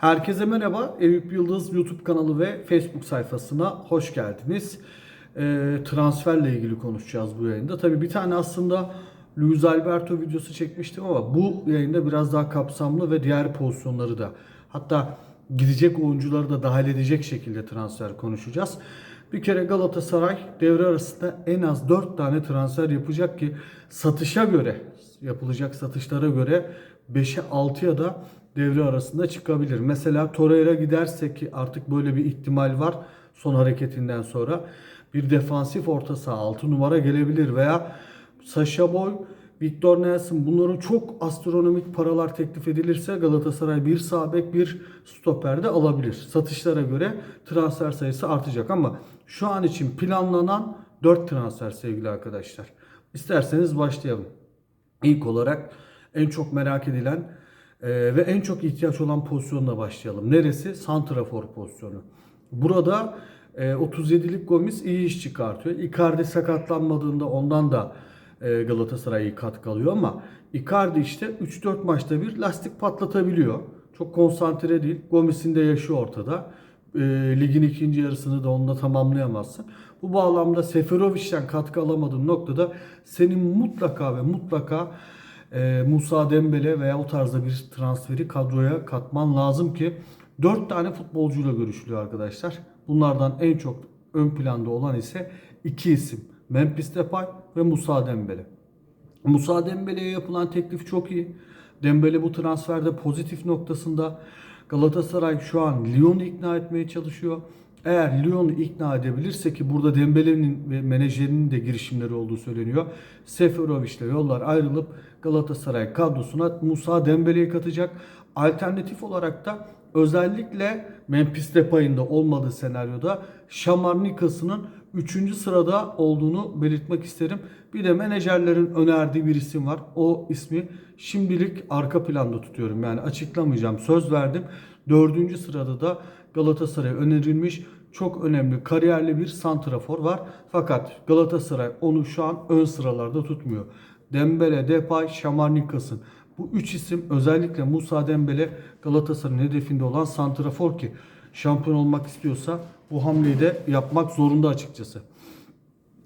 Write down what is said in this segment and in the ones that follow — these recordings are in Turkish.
Herkese merhaba. Eyüp Yıldız YouTube kanalı ve Facebook sayfasına hoş geldiniz. Ee, transferle ilgili konuşacağız bu yayında. Tabii bir tane aslında Luis Alberto videosu çekmiştim ama bu yayında biraz daha kapsamlı ve diğer pozisyonları da hatta gidecek oyuncuları da dahil edecek şekilde transfer konuşacağız. Bir kere Galatasaray devre arasında en az 4 tane transfer yapacak ki satışa göre yapılacak satışlara göre 5'e 6'ya da devre arasında çıkabilir. Mesela Torreira giderse ki artık böyle bir ihtimal var son hareketinden sonra bir defansif orta saha 6 numara gelebilir veya Sasha Boy, Victor Nelson bunların çok astronomik paralar teklif edilirse Galatasaray bir sağ bek bir stoper de alabilir. Satışlara göre transfer sayısı artacak ama şu an için planlanan 4 transfer sevgili arkadaşlar. İsterseniz başlayalım. İlk olarak en çok merak edilen e, ve en çok ihtiyaç olan pozisyonla başlayalım. Neresi? Santrafor pozisyonu. Burada e, 37'lik Gomis iyi iş çıkartıyor. Icardi sakatlanmadığında ondan da e, Galatasaray iyi katkı alıyor ama Icardi işte 3-4 maçta bir lastik patlatabiliyor. Çok konsantre değil. Gomis'in de yaşı ortada. E, ligin ikinci yarısını da onunla tamamlayamazsın. Bu bağlamda Seferovic'den katkı alamadığın noktada senin mutlaka ve mutlaka e, Musa Dembele veya o tarzda bir transferi kadroya katman lazım ki 4 tane futbolcuyla görüşülüyor arkadaşlar. Bunlardan en çok ön planda olan ise iki isim. Memphis Depay ve Musa Dembele. Musa Dembele'ye yapılan teklif çok iyi. Dembele bu transferde pozitif noktasında. Galatasaray şu an Lyon'u ikna etmeye çalışıyor. Eğer Lyon'u ikna edebilirse ki burada Dembele'nin ve menajerinin de girişimleri olduğu söyleniyor. Seferovic'le yollar ayrılıp Galatasaray kadrosuna Musa Dembele'yi katacak. Alternatif olarak da özellikle Memphis Depay'ın da olmadığı senaryoda Şamar Nikas'ının 3. sırada olduğunu belirtmek isterim. Bir de menajerlerin önerdiği bir isim var. O ismi şimdilik arka planda tutuyorum. Yani açıklamayacağım. Söz verdim. 4. sırada da Galatasaray'a önerilmiş çok önemli kariyerli bir santrafor var. Fakat Galatasaray onu şu an ön sıralarda tutmuyor. Dembele, Depay, Şamar Nikas'ın bu üç isim özellikle Musa Dembele Galatasaray'ın hedefinde olan santrafor ki şampiyon olmak istiyorsa bu hamleyi de yapmak zorunda açıkçası.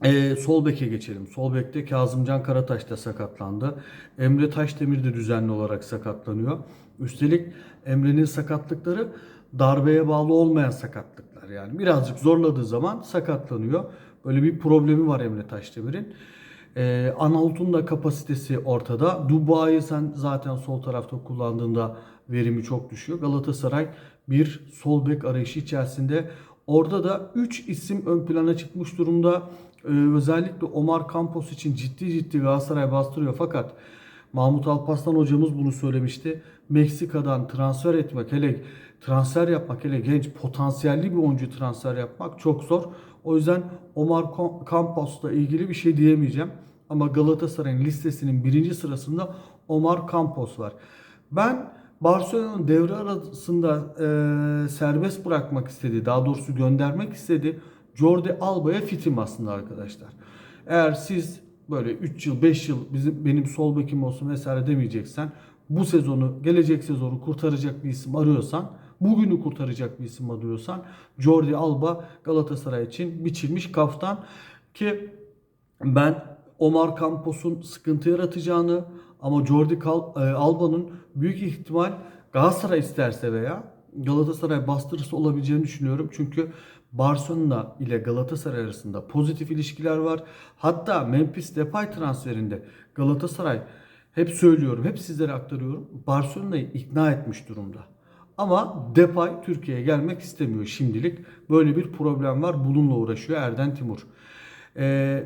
Ee, sol beke geçelim. Sol bekte Kazımcan Karataş da sakatlandı. Emre Taşdemir de düzenli olarak sakatlanıyor. Üstelik Emre'nin sakatlıkları darbeye bağlı olmayan sakatlıklar. Yani birazcık zorladığı zaman sakatlanıyor. Böyle bir problemi var Emre Taşdemir'in. Ee, Anadolu'nun da kapasitesi ortada. Dubai'yi sen zaten sol tarafta kullandığında verimi çok düşüyor. Galatasaray bir sol bek arayışı içerisinde. Orada da 3 isim ön plana çıkmış durumda. Ee, özellikle Omar Campos için ciddi ciddi Galatasaray bastırıyor. Fakat Mahmut Alpaslan hocamız bunu söylemişti. Meksika'dan transfer etmek hele transfer yapmak hele genç potansiyelli bir oyuncu transfer yapmak çok zor. O yüzden Omar Campos'la ilgili bir şey diyemeyeceğim. Ama Galatasaray'ın listesinin birinci sırasında Omar Campos var. Ben Barcelona'nın devre arasında e, serbest bırakmak istedi. Daha doğrusu göndermek istedi. Jordi Alba'ya fitim aslında arkadaşlar. Eğer siz böyle 3 yıl 5 yıl bizim benim sol bekim olsun vesaire demeyeceksen bu sezonu gelecek sezonu kurtaracak bir isim arıyorsan bugünü kurtaracak bir isim arıyorsan Jordi Alba Galatasaray için biçilmiş kaftan ki ben Omar Campos'un sıkıntı yaratacağını ama Jordi Alba'nın büyük ihtimal Galatasaray isterse veya Galatasaray bastırırsa olabileceğini düşünüyorum. Çünkü Barcelona ile Galatasaray arasında pozitif ilişkiler var. Hatta Memphis Depay transferinde Galatasaray hep söylüyorum, hep sizlere aktarıyorum. Barcelona'yı ikna etmiş durumda. Ama Depay Türkiye'ye gelmek istemiyor şimdilik. Böyle bir problem var. Bununla uğraşıyor Erden Timur. Ee,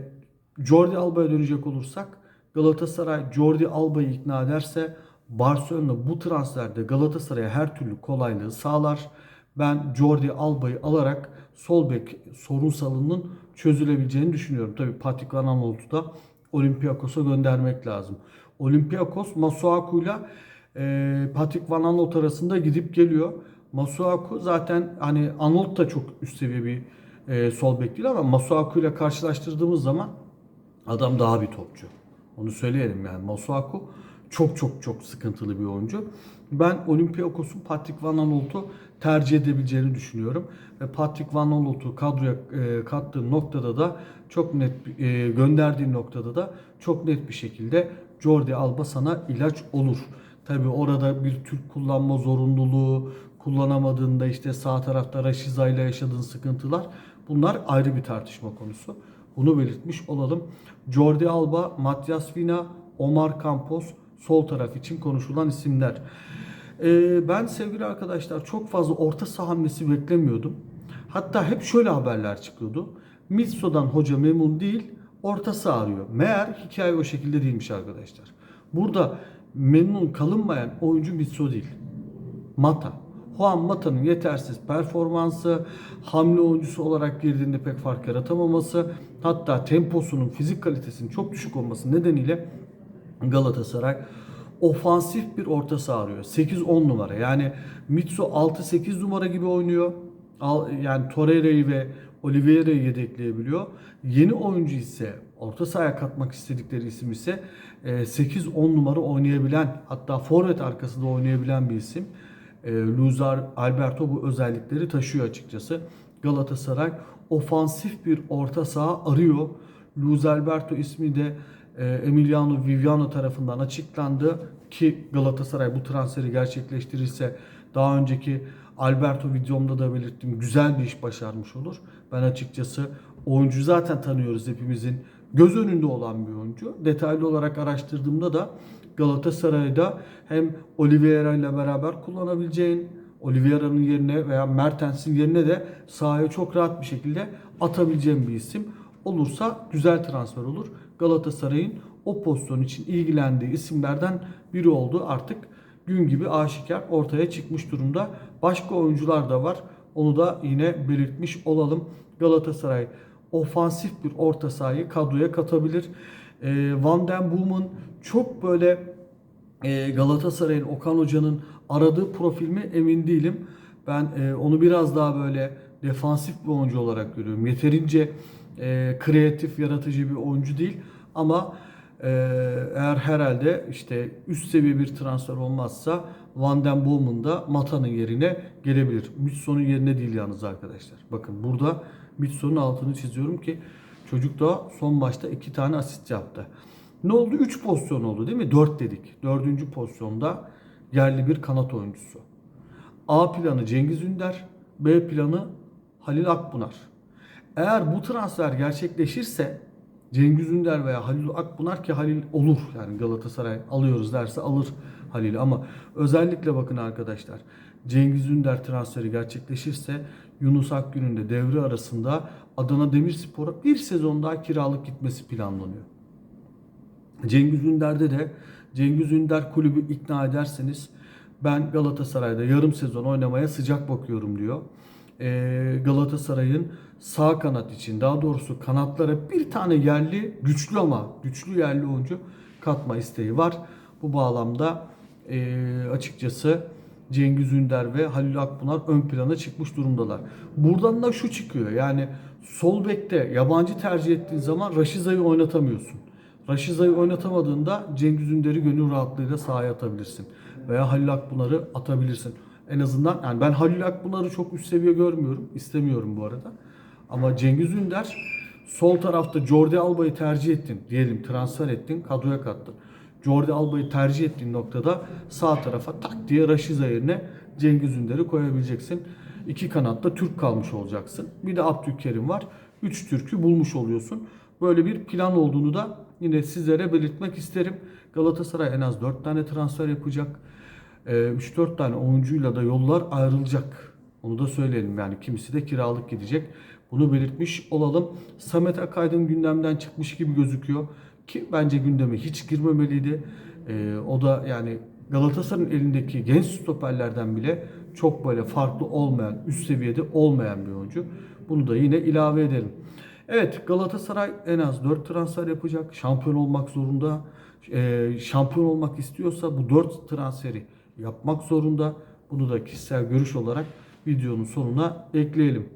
Jordi Alba'ya dönecek olursak Galatasaray Jordi Alba'yı ikna ederse Barcelona bu transferde Galatasaray'a her türlü kolaylığı sağlar. Ben Jordi Alba'yı alarak sol bek sorunsalının çözülebileceğini düşünüyorum. Tabi Patrick Van da Olympiakos'a göndermek lazım. Olympiakos Masuaku'yla e, Patrick Van Aanholt arasında gidip geliyor. Masuaku zaten hani Arnold da çok üst seviye bir e, sol bek değil ama Masuaku ile karşılaştırdığımız zaman adam daha bir topçu. Onu söyleyelim yani. Masuaku çok çok çok sıkıntılı bir oyuncu. Ben Olympiakos'un Patrick Van Aanholt'u tercih edebileceğini düşünüyorum. Patrick Van Aanholt'u kadroya e, kattığı noktada da çok net e, gönderdiği noktada da çok net bir şekilde Jordi Alba sana ilaç olur. Tabi orada bir Türk kullanma zorunluluğu, kullanamadığında işte sağ tarafta Rashiza ile yaşadığın sıkıntılar bunlar ayrı bir tartışma konusu. Bunu belirtmiş olalım. Jordi Alba, Matias Vina, Omar Campos sol taraf için konuşulan isimler. Ee, ben sevgili arkadaşlar çok fazla orta saha hamlesi beklemiyordum. Hatta hep şöyle haberler çıkıyordu. Mitso'dan hoca memnun değil, orta saha arıyor. Meğer hikaye o şekilde değilmiş arkadaşlar. Burada memnun kalınmayan oyuncu Mitso değil. Mata. Juan Mata'nın yetersiz performansı, hamle oyuncusu olarak girdiğinde pek fark yaratamaması, hatta temposunun, fizik kalitesinin çok düşük olması nedeniyle Galatasaray ofansif bir orta saha arıyor. 8-10 numara. Yani Mitsu 6-8 numara gibi oynuyor. Yani Torreira'yı ve Oliveira'yı yedekleyebiliyor. Yeni oyuncu ise orta sahaya katmak istedikleri isim ise e, 8-10 numara oynayabilen hatta forvet arkasında oynayabilen bir isim. E, Luzar Alberto bu özellikleri taşıyor açıkçası. Galatasaray ofansif bir orta saha arıyor. Luz Alberto ismi de e, Emiliano Viviano tarafından açıklandı ki Galatasaray bu transferi gerçekleştirirse daha önceki Alberto videomda da belirttim güzel bir iş başarmış olur. Ben açıkçası oyuncu zaten tanıyoruz hepimizin göz önünde olan bir oyuncu. Detaylı olarak araştırdığımda da Galatasaray'da hem Oliveira ile beraber kullanabileceğin Oliveira'nın yerine veya Mertens'in yerine de sahaya çok rahat bir şekilde atabileceğim bir isim olursa güzel transfer olur. Galatasaray'ın o pozisyon için ilgilendiği isimlerden biri oldu. Artık gün gibi aşikar ortaya çıkmış durumda. Başka oyuncular da var. Onu da yine belirtmiş olalım. Galatasaray ofansif bir orta sahayı kadroya katabilir. Ee, Van den Boom'un çok böyle e, Galatasaray'ın Okan Hoca'nın aradığı profil mi emin değilim. Ben e, onu biraz daha böyle defansif bir oyuncu olarak görüyorum. Yeterince e, kreatif, yaratıcı bir oyuncu değil ama e, eğer herhalde işte üst seviye bir transfer olmazsa Van den Boom'un da Mata'nın yerine gelebilir. Mitson'un yerine değil yalnız arkadaşlar. Bakın burada Mitson'un altını çiziyorum ki çocuk da son maçta iki tane asist yaptı. Ne oldu? 3 pozisyon oldu değil mi? 4 dedik. Dördüncü pozisyonda yerli bir kanat oyuncusu. A planı Cengiz Ünder, B planı Halil Akbunar. Eğer bu transfer gerçekleşirse Cengiz Ünder veya Halil Akbunar ki Halil olur yani Galatasaray alıyoruz derse alır Halil ama özellikle bakın arkadaşlar Cengiz Ünder transferi gerçekleşirse Yunus Akgün'ün de devre arasında Adana Demirspor'a bir sezon daha kiralık gitmesi planlanıyor. Cengiz Ünder'de de Cengiz Ünder kulübü ikna ederseniz ben Galatasaray'da yarım sezon oynamaya sıcak bakıyorum diyor. Ee, Galatasaray'ın sağ kanat için daha doğrusu kanatlara bir tane yerli güçlü ama güçlü yerli oyuncu katma isteği var. Bu bağlamda e, açıkçası Cengiz Ünder ve Halil Akbunar ön plana çıkmış durumdalar. Buradan da şu çıkıyor yani sol bekte yabancı tercih ettiğin zaman Raşiza'yı oynatamıyorsun. Raşiza'yı oynatamadığında Cengiz Ünder'i gönül rahatlığıyla sahaya atabilirsin. Veya Halil Akbunar'ı atabilirsin. En azından yani ben Halil Akbunar'ı çok üst seviye görmüyorum. istemiyorum bu arada. Ama Cengiz Ünder sol tarafta Jordi Alba'yı tercih ettin. Diyelim transfer ettin, kadroya kattın. Jordi Alba'yı tercih ettiğin noktada sağ tarafa tak diye Raşiza yerine Cengiz Ünder'i koyabileceksin. İki kanatta Türk kalmış olacaksın. Bir de Abdülkerim var. Üç Türk'ü bulmuş oluyorsun. Böyle bir plan olduğunu da yine sizlere belirtmek isterim. Galatasaray en az 4 tane transfer yapacak. Ee, 3-4 tane oyuncuyla da yollar ayrılacak. Onu da söyleyelim yani kimisi de kiralık gidecek. Bunu belirtmiş olalım. Samet Akaydın gündemden çıkmış gibi gözüküyor. Ki bence gündeme hiç girmemeliydi. Ee, o da yani Galatasaray'ın elindeki genç stoperlerden bile çok böyle farklı olmayan, üst seviyede olmayan bir oyuncu. Bunu da yine ilave edelim. Evet Galatasaray en az 4 transfer yapacak. Şampiyon olmak zorunda. Ee, şampiyon olmak istiyorsa bu 4 transferi yapmak zorunda. Bunu da kişisel görüş olarak videonun sonuna ekleyelim.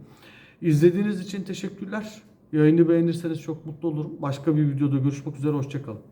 İzlediğiniz için teşekkürler. Yayını beğenirseniz çok mutlu olurum. Başka bir videoda görüşmek üzere. Hoşçakalın.